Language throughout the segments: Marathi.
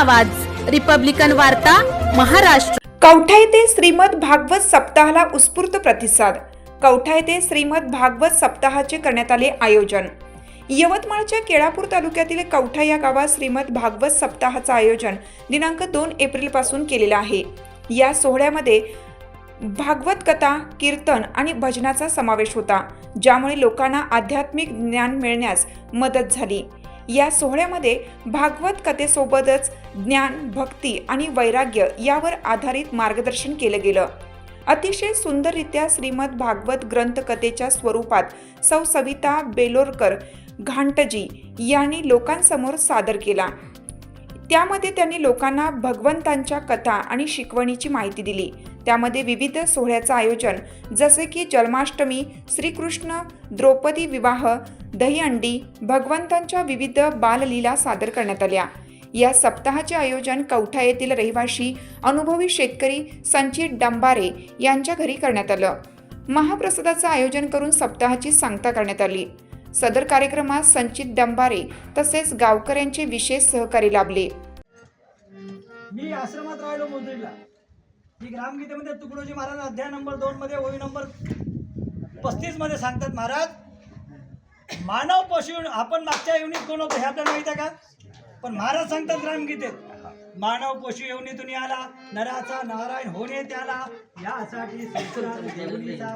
आवाज. रिपब्लिकन वार्ता महाराष्ट्र. कवठा येथे श्रीमद भागवत सप्ताहाला उत्स्फूर्त प्रतिसाद. कवठा येथे श्रीमद भागवत सप्ताहाचे करण्यात आले आयोजन. यवतमाळच्या केळापूर तालुक्यातील कवठा या गावात श्रीमद भागवत सप्ताहाचं आयोजन दिनांक दोन एप्रिलपासून केलेलं आहे. या सोहळ्यामध्ये भागवत कथा कीर्तन आणि भजनाचा समावेश होता ज्यामुळे लोकांना आध्यात्मिक ज्ञान मिळण्यास मदत झाली. या सोहळ्यामध्ये भागवत कथेसोबतच ज्ञान भक्ती आणि वैराग्य यावर आधारित मार्गदर्शन केलं गेलं. अतिशय सुंदररित्या श्रीमद भागवत ग्रंथकथेच्या स्वरूपात सौ सविता बेलोरकर घांटजी यांनी लोकांसमोर सादर केला. त्यामध्ये त्यांनी लोकांना भगवंतांच्या कथा आणि शिकवणीची माहिती दिली. त्यामध्ये विविध सोहळ्याचं आयोजन जसे की जन्माष्टमी श्रीकृष्ण द्रौपदी विवाह दहीहंडी भगवंतांच्या विविध बाललीला सादर करण्यात आल्या. या सप्ताहाचे आयोजन कवठा येथील रहिवाशी अनुभवी शेतकरी संचित डंबारे यांच्या घरी करण्यात आलं. महाप्रसादाचं आयोजन करून सप्ताहाची सांगता करण्यात आली. सदर कार्यक्रमात संचित डंबारे तसेच गावकऱ्यांचे विशेष सहकारी लाभले. मी आश्रमात राहिलो मोजरीला ही ग्रामगीतेमध्ये तुकडोजी महाराज अध्याय नंबर दोन मध्ये ओळी नंबर पस्तीसमध्ये सांगतात महाराज मानव पशु आपण मागच्या येऊनीत कोण होतो हे आपल्याला माहीत आहे का? पण महाराज सांगतात रामगीतेत मानव पशु येवनीतून आला नराचा नारायण होणे त्याला यासाठी देवणीचा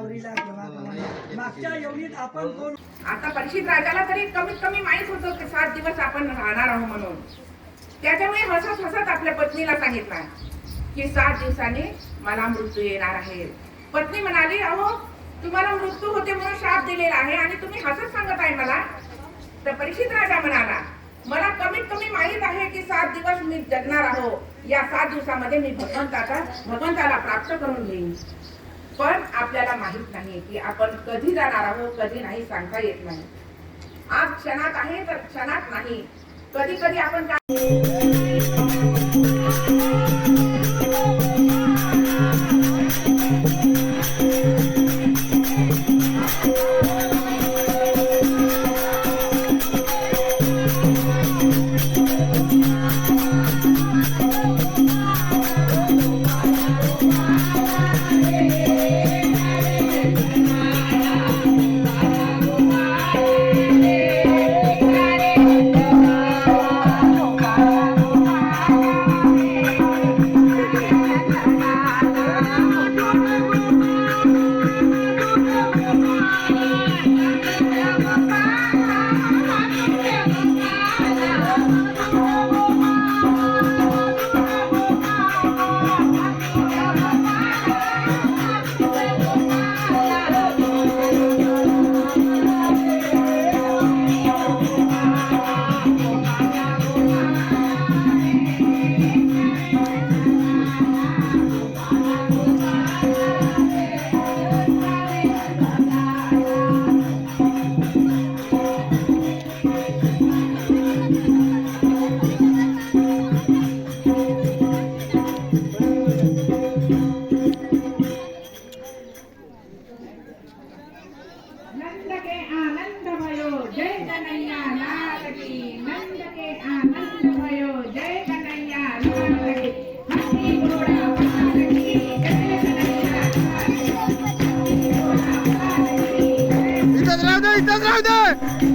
मागच्या येऊनीत आपण कोण आता परीक्षित राजाला तरी कमीत कमी माहीत होतं की सात दिवस आपण राहणार आहोत म्हणून. त्याच्यामुळे हसत हसत आपल्या पत्नीला सांगितलं की सात दिवसांनी मला मृत्यू येणार आहे. पत्नी म्हणाली अहो तुम्हाला मृत्यू होते म्हणून श्राप दिलेला आहे आणि तुम्ही हसत सांगत आहे मला. तर परीक्षित राजा म्हणाला मला कमीत कमी माहीत आहे की सात दिवस मी जगणार आहो. या सात दिवसामध्ये मी भगवंताचा भगवंताला प्राप्त करून घेईन. पण आपल्याला माहीत नाही की आपण कधी जाणार आहोत कधी नाही सांगता येत नाही. आज क्षणात आहे तर क्षणात नाही. कधी कधी आपण काय 疑うな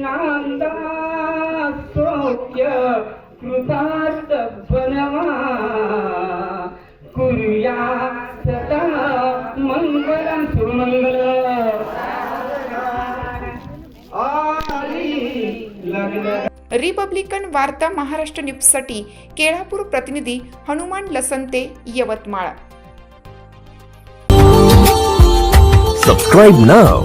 नांदा सौख्य कृतार्थ बनवा कुर्या सदा मंगल सुमंगल रिपब्लिकन वार्ता महाराष्ट्र न्यूजसाठी केळापूर प्रतिनिधी हनुमान लसंते यवतमाळ. सबस्क्राईब नाव